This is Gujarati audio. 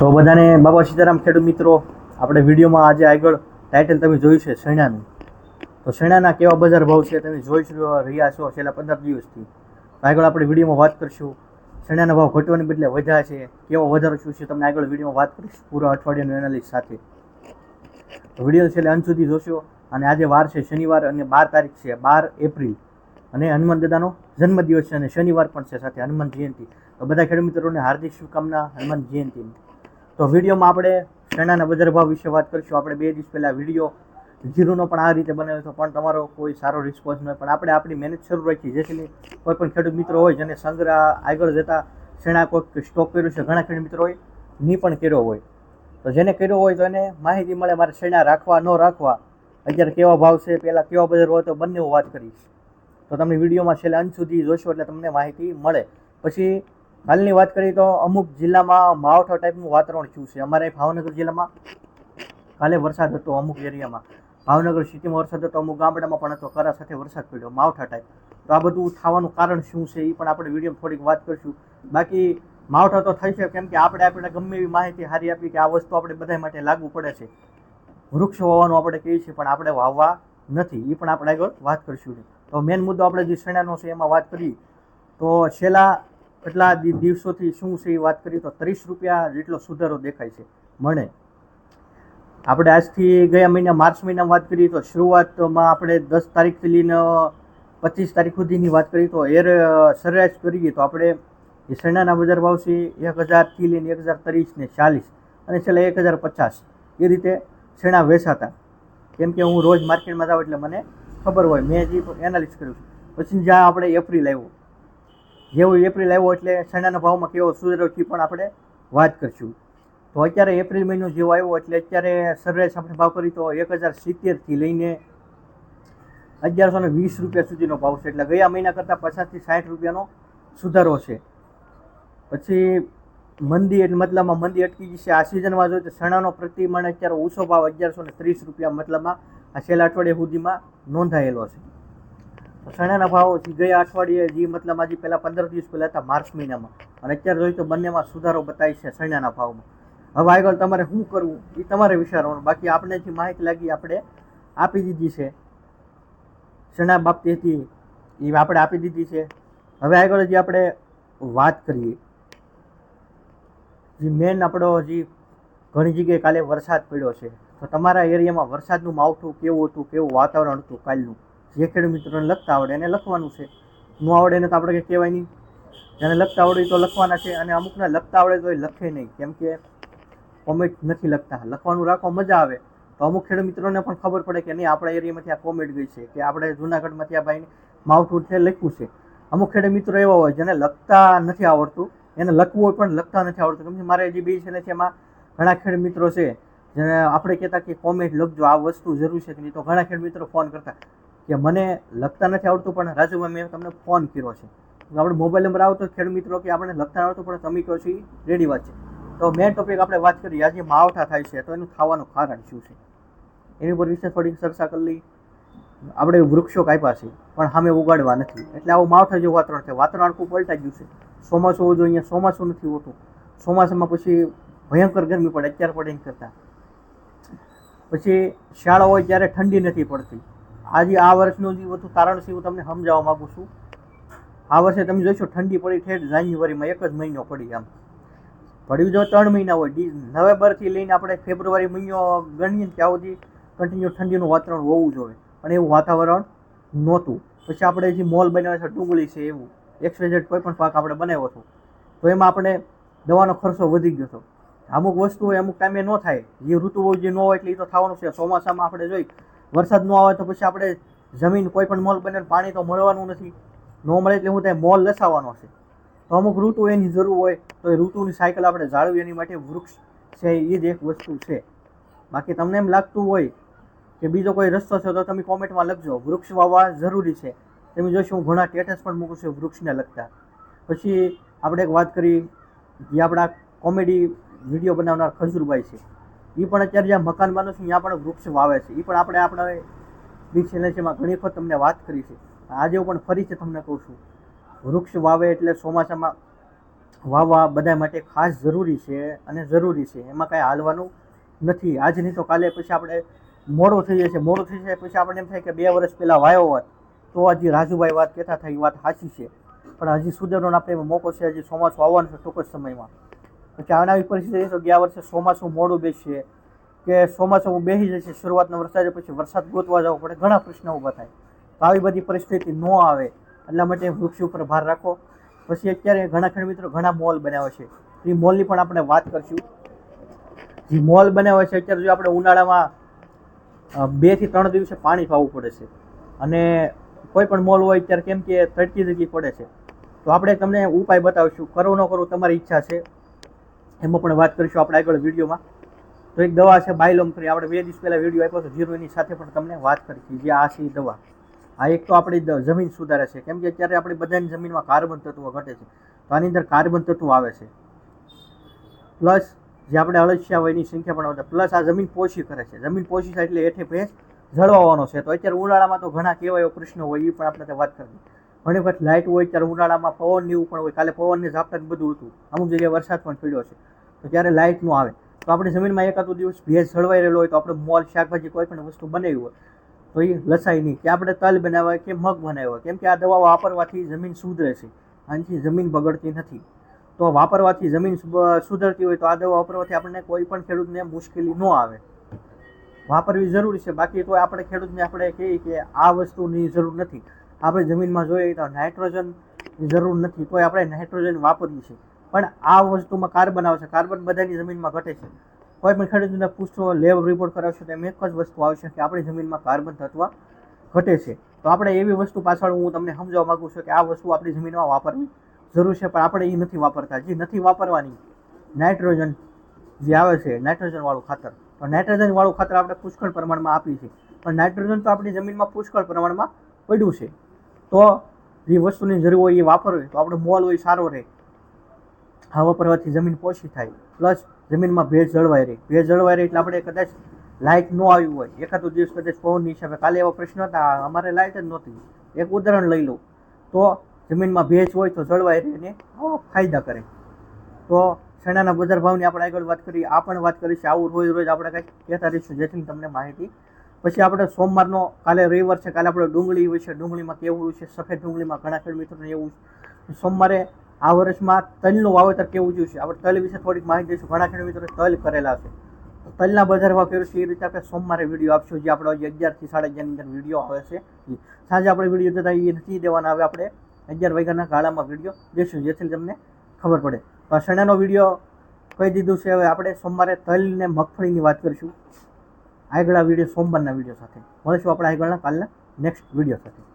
તો બધાને બાબા સીતારામ ખેડૂત મિત્રો, આપણે વિડીયોમાં આજે આગળ ટાઇટલ તમે જોયું છે શેણાનું તો શેણાના કેવા બજાર ભાવ છે તમે જોઈ રહ્યા છો છેલ્લા પંદર દિવસથી. આગળ આપણે વિડીયોમાં વાત કરીશું. શેણાના ભાવ ઘટવાને બદલે વધ્યા છે. કેવો વધારો શું છે તમને આગળ વિડીયોમાં વાત કરીશ. પૂરા અઠવાડિયાનું એનાલિસ સાથે. વીડિયો છેલ્લે અંત સુધી જોશો. અને આજે વાર છે શનિવાર અને બાર તારીખ છે બાર એપ્રિલ. અને હનુમાન દાદાનો જન્મદિવસ છે અને શનિવાર પણ છે સાથે હનુમાન જયંતિ. તો બધા ખેડૂત મિત્રોને હાર્દિક શુભકામના, હનુમાન જયંતિની તો વિડીયોમાં આપણે ચણાના બજાર ભાવ વિશે વાત કરીશું. આપણે બે દિવસ પહેલાં વીડિયો જીરુનો પણ આ રીતે બનાવ્યો હતો, પણ તમારો કોઈ સારો રિસ્પોન્સ ન પણ આપણે આપણી મહેનત શરૂ રાખી. જેથી કોઈ પણ ખેડૂત મિત્રો હોય જેને સંગ્રહ આગળ જતા શેણા કોઈક સ્ટોક કર્યું છે, ઘણા ખેડૂત મિત્રો હોયની પણ કર્યો હોય. તો જેને કર્યો હોય તો એને માહિતી મળે, મારે શેણા રાખવા, ન રાખવા. અત્યારે કેવા ભાવ છે, પહેલાં કેવા બજાર હોય તો બંને હું વાત કરીશ. તો તમે વિડીયોમાં છેલ્લે અંત સુધી જોશો એટલે તમને માહિતી મળે. પછી હાલની વાત કરીએ તો અમુક જિલ્લામાં માવઠા ટાઈપનું વાતાવરણ થયું છે. અમારે ભાવનગર જિલ્લામાં કાલે વરસાદ હતો અમુક એરિયામાં. ભાવનગર સિટીમાં વરસાદ હતો, અમુક ગામડામાં પણ હતો. કરા સાથે વરસાદ પડ્યો, માવઠા ટાઈપ તો આ બધું થવાનું કારણ શું છે એ પણ આપણે વિડીયોમાં થોડીક વાત કરીશું. બાકી માવઠા તો થઈ છે, કેમ કે આપણે આપણે ગમે એવી માહિતી હારી આપી કે આ વસ્તુ આપણે બધા માટે લાગુ પડે છે. વૃક્ષ વાવવાનું આપણે કહીએ છીએ, પણ આપણે વાવવા નથી. એ પણ આપણે આગળ વાત કરીશું તો મેન મુદ્દો આપણે જે શેણાનો છે એમાં વાત કરીએ. તો છેલ્લા કેટલા દિ- દિવસોથી શું છે એ વાત કરીએ તો ત્રીસ રૂપિયા જેટલો સુધારો દેખાય છે. મને આપણે આજથી ગયા મહિના માર્ચ મહિનામાં વાત કરીએ તો શરૂઆતમાં આપણે દસ તારીખથી લઈને પચીસ તારીખ સુધીની વાત કરીએ તો એર સરેરાશ કરીએ તો આપણે એ શેણાના બજાર ભાવ છે એક હજારથી લઈને એક હજાર ત્રીસ ને ચાલીસ અને છેલ્લે એક હજાર પચાસ. એ રીતે શેણા વેચાતા. કેમ કે હું રોજ માર્કેટમાં જાઉં એટલે મને ખબર હોય. મેં જે એનાલિસ કર્યું છે. પછી જ્યાં આપણે એપ્રિલ આવ્યો જેવો એપ્રિલ આવ્યો એટલે શેણાના ભાવમાં કેવો સુધારો થયો પણ આપણે વાત કરીશું. તો અત્યારે એપ્રિલ મહિનો જેવો આવ્યો એટલે અત્યારે સરેરાશ આપણે ભાવ કરી તો એક હજાર સિત્તેરથી લઈને અગિયારસો ને વીસ રૂપિયા સુધીનો ભાવ છે. એટલે ગયા મહિના કરતાં પચાસથી સાઠ રૂપિયાનો સુધારો છે. પછી મંદી એટલે મતલબમાં મંદી અટકી જશે આ સિઝનમાં જોઈએ તો શણાનો પ્રતિ મણ અત્યારે ઓછો ભાવ અગિયારસો ને ત્રીસ રૂપિયા મતલબમાં આ છેલ્લા અઠવાડિયા સુધીમાં નોંધાયેલો છે. તો ભાવો ગયા અઠવાડિયે જે મતલબ આજે પહેલાં પંદર દિવસ પહેલાં હતા માર્ચ મહિનામાં. અને અત્યારે જોઈએ તો બંનેમાં સુધારો બતાવી છે શણાના ભાવમાં. હવે આગળ તમારે શું કરવું? એ તમારે વિચારવાનું. બાકી આપણે જે માહિતી લાગી આપણે આપી દીધી છે. શણા બાબતે હતી એ આપણે આપી દીધી છે. હવે આગળ જે આપણે વાત કરીએ. જે મેન આપણો જે ઘણી જગ્યાએ કાલે વરસાદ પડ્યો છે. તો તમારા એરિયામાં વરસાદનું માવઠું કેવું હતું? કેવું વાતાવરણ હતું કાલનું? જે ખેડૂત મિત્રોને લખતા આવડે, એને લખવાનું છે. ન આવડે એને તો આપણે કંઈ કહેવાય નહીં. જેને લખતા આવડે તો લખવાના છે અને અમુકને લખતા આવડે તો એ લખે નહીં. કેમ કે કોમેન્ટ નથી લખતા. લખવાનું રાખવા મજા આવે. તો અમુક ખેડૂત મિત્રોને પણ ખબર પડે કે નહીં, આપણા એરિયામાંથી આ કોમેન્ટ ગઈ છે કે આપણે જુનાગઢમાંથી આ ભાઈને માવઠું લખ્યું છે. અમુક ખેડૂત મિત્રો એવા હોય જેને લખતા નથી આવડતું. એને લખવું હોય પણ લખતા નથી આવડતું. કેમ કે મારે જે બે છે છે એમાં ઘણા ખેડ મિત્રો છે જેને આપણે કહેતા કે કોમેન્ટ લખજો, આ વસ્તુ જરૂર છે કે નહીં, તો ઘણા ખેડ મિત્રો ફોન કરતા કે મને લખતા નથી આવડતું, પણ રાજુભાઈ મેં તમને ફોન કર્યો છે. આપણે મોબાઈલ નંબર આવતો ખેડૂત મિત્રો કે આપણે લખતા આવડતું, પણ તમે કહો છો રેડી વાત છે. તો મેન ટોપિક આપણે વાત કરીએ, આજે માવઠા થાય છે, તો એનું થવાનું કારણ શું છે? એની ઉપર વિશે થોડીક ચર્ચા કરી આપણે વૃક્ષો કાપ્યા છે, પણ સામે ઉગાડવા નથી. એટલે આવું માવઠા જેવું વાતાવરણ છે. વાતાવરણ આખું પલટાઈ ગયું છે. ચોમાસું હોવું જોઈએ, ચોમાસું નથી હોતું. ચોમાસામાં પછી ભયંકર ગરમી પડે, અત્યારે પડે એમ કરતાં. પછી શાળા હોય ત્યારે ઠંડી નથી પડતી. આજે આ વર્ષનું જે બધું તારણ છે હું તમને સમજાવવા માગું છું. આ વર્ષે તમે જોશો ઠંડી પડી ઠેઠ જાન્યુઆરીમાં એક જ મહિનો પડી આમ પડ્યું જો ત્રણ મહિના હોય નવેમ્બરથી લઈને આપણે ફેબ્રુઆરી મહિનો ગણીએ ત્યાં સુધી કન્ટિન્યુ ઠંડીનું વાતાવરણ હોવું જોઈએ. પણ એવું વાતાવરણ નહોતું. પછી આપણે જે મોલ બનાવ્યા છે, ડુંગળી છે, એવું એક્સવાઇઝેડ કોઈ પણ પાક આપણે બનાવ્યો હતો, તો એમાં આપણે દવાનો ખર્ચો વધી ગયો હતો. અમુક વસ્તુ હોય અમુક ટાઈમે ન થાય. જે ઋતુ હોય જે ન હોય એટલે એ તો થવાનું છે. ચોમાસામાં આપણે જોઈ વરસાદ ન આવે તો પછી આપણે જમીન કોઈ પણ મોલ બને પાણી તો મળવાનું નથી. ન મળે એટલે હું ત્યાં મોલ લસાવવાનો છે. તો અમુક ઋતુ એની જરૂર હોય તો એ ઋતુની સાયકલ આપણે જાળવી એની માટે વૃક્ષ છે એ જ એક વસ્તુ છે. બાકી તમને એમ લાગતું હોય કે બીજો કોઈ રસ્તો છે તો તમે કોમેન્ટમાં લખજો. વૃક્ષ વાવવા જરૂરી છે. તમે જોશો હું ઘણા સ્ટેટસ પણ મૂકું છું વૃક્ષને લગતા. પછી આપણે એક વાત કરી જે આપણા કોમેડી વીડિયો બનાવનાર ખજુરભાઈ છે. એ પણ અત્યારે જ્યાં મકાન બને છે, ત્યાં પણ વૃક્ષ વાવે છે. એ પણ આપણે આપણા બી ચેનલ છે એમાં ઘણી વખત તમને વાત કરી છે. આજે હું પણ ફરીથી તમને કહું છું. વૃક્ષ વાવે એટલે ચોમાસામાં વાવવા બધા માટે ખાસ જરૂરી છે અને જરૂરી છે. એમાં કાંઈ હાલવાનું નથી. આજ નહીં તો કાલે પછી આપણે મોડો થઈ જશે. મોડો થઈ જાય પછી આપણે એમ થાય કે બે વર્ષ પહેલાં વાયો હોત, તો હજી રાજુભાઈ વાત કહેતા થાય એ વાત સાચી છે. પણ હજી સુધારવાનો આપણે મોકો છે, હજી ચોમાસું આવવાનું છે ટૂંક જ સમયમાં. પછી આના આવી પરિસ્થિતિ તો ગયા વર્ષે ચોમાસું મોડું બેસશે કે ચોમાસું બેસી જશે શરૂઆતનો વરસાદ પછી વરસાદ ગોતવા જવો પડે, ઘણા પ્રશ્નો ઊભા થાય. તો આવી બધી પરિસ્થિતિ ન આવે, એટલા માટે વૃક્ષ ઉપર ભાર રાખો. પછી અત્યારે ઘણા ખંડ મિત્રો ઘણા મોલ બનાવે છે. એ મોલની પણ આપણે વાત કરશું. જે મોલ બનાવે છે, અત્યારે જો આપણે ઉનાળામાં બેથી ત્રણ દિવસે પાણી પાવું પડે છે. અને કોઈ પણ મોલ હોય ત્યારે કેમ કે તડકી જગી પડે છે. તો આપણે તમને ઉપાય બતાવીશું. કરવું ન કરવું તમારી ઈચ્છા છે. એમાં પણ વાત કરીશું આપણે આગળ વિડીયોમાં. તો એક દવા છે બાયલોમ ફ્રી આપણે બે દિવસ પહેલાં વીડિયો આપ્યો હતો જીરો એની સાથે પણ તમને વાત કરી જે આ છે દવા. આ એક તો આપણી જમીન સુધારે છે. કેમ કે અત્યારે આપણી બધાની જમીનમાં કાર્બન તત્વો ઘટે છે. તો આની અંદર કાર્બન તત્વો આવે છે. પ્લસ જે આપણે અળસિયા હોય એની સંખ્યા પણ વધે. પ્લસ આ જમીન પોષી કરે છે. જમીન પોષી થાય એટલે હેઠે ભેંસ જળવાવાનો છે. તો અત્યારે ઉનાળામાં તો ઘણા કેવા એવો પ્રશ્નો હોય એ પણ આપણે વાત કરી ઘણી વખત લાઇટ હોય ત્યારે ઉનાળામાં પવન એવું પણ હોય. કાલે પવનને ઝાપટા બધું હતું. અમુક જગ્યાએ વરસાદ પણ પડ્યો છે. તો ત્યારે લાઇટનું આવે, તો આપણે જમીનમાં એકાદો દિવસ ભેજ જળવાઈ રહેલો હોય તો આપણે મોલ, શાકભાજી કોઈ પણ વસ્તુ બનાવી હોય, તો એ લસાય નહીં. કે આપણે તલ બનાવ્યા કે મગ બનાવ્યા કેમ કે આ દવાઓ વાપરવાથી જમીન સુધરે છે. આનાથી જમીન બગડતી નથી. તો વાપરવાથી જમીન સુધરતી હોય તો આ દવા વાપરવાથી આપણને કોઈ પણ ખેડૂતને મુશ્કેલી ન આવે. વાપરવી જરૂરી છે. બાકી તો આપણે ખેડૂતને આપણે કહીએ કે આ વસ્તુની જરૂર નથી. આપણે જમીનમાં જોઈએ તો નાઇટ્રોજનની જરૂર નથી, તોય આપણે નાઇટ્રોજન વાપરીએ છીએ. પણ આ વસ્તુમાં કાર્બન આવશે કાર્બન બધાની જમીનમાં ઘટે છે. કોઈ પણ ખેડૂતને પૂછશો લેબ રિપોર્ટ કરાવશો તો એમ એક જ વસ્તુ આવશે કે આપણી જમીનમાં કાર્બન તત્વ ઘટે છે. તો આપણે એવી વસ્તુ પાછળ હું તમને સમજાવવા માગું છું કે આ વસ્તુ આપણી જમીનમાં વાપરવી જરૂર છે, પણ આપણે એ નથી વાપરતા. જે, નથી વાપરવાની. નાઇટ્રોજન જે આવે છે, નાઇટ્રોજન વાળું ખાતર. તો નાઇટ્રોજનવાળું ખાતર આપણે પુષ્કળ પ્રમાણમાં આપીએ છીએ. પણ નાઇટ્રોજન તો આપણી જમીનમાં પુષ્કળ પ્રમાણમાં પડ્યું છે. તો જે વસ્તુની જરૂર હોય એ વાપરવી. તો આપણો મોલ હોય સારો રહે. આ વાપરવાથી જમીન પોષી થાય. પ્લસ જમીનમાં ભેજ જળવાઈ રહે. ભેજ જળવાઈ રહે એટલે આપણે કદાચ લાઇટ ન આવી હોય. એકાદો દિવસ કદાચ પવનની હિસાબે. કાલે એવા પ્રશ્ન હતા. અમારે લાઇટ જ નહોતી. એક ઉદાહરણ લઈ લઉં. તો જમીનમાં ભેજ હોય તો જળવાઈ રહે એને ફાયદા કરે. તો શણાના બજાર ભાવની આપણે આગળ વાત કરી. આ પણ વાત કરીશું આવું રોજ રોજ આપણે કંઈક કહેતા રહીશું. જેથી તમને માહિતી પછી આપણે સોમવારનો, કાલે રવિવાર છે, કાલે આપણે ડુંગળી હોય છે, ડુંગળીમાં કેવું છે, સફેદ ડુંગળીમાં ઘણા ખેડ મિત્રોને એવું સોમવારે આ વર્ષમાં તલનું વાવેતર કેવું જોયું છે? આપણે તલ વિશે થોડીક માહિતી દઈશું ઘણા ખેડ મિત્રો તલ કરેલા છે. તલના બજાર ભાવ કર્યું છે? એ રીતે આપણે સોમવારે વીડિયો આપશું, જે આપણો અગિયારથી સાડા અગિયારની અંદર વીડિયો આવે છે. એ સાંજે આપણે વીડિયો જતા એ નથી દેવાના આવે આપણે અગિયાર વાગ્યાના ગાળામાં વીડિયો દેશું જેથી તમને ખબર પડે. તો શણાનો વીડિયો કહી દીધું છે, હવે આપણે સોમવારે તલ ને મગફળીની વાત કરીશું. આગળના વીડિયો સોમવારના વીડિયો સાથે મળીશું આપણે આગળના કાલના નેક્સ્ટ વીડિયો સાથે.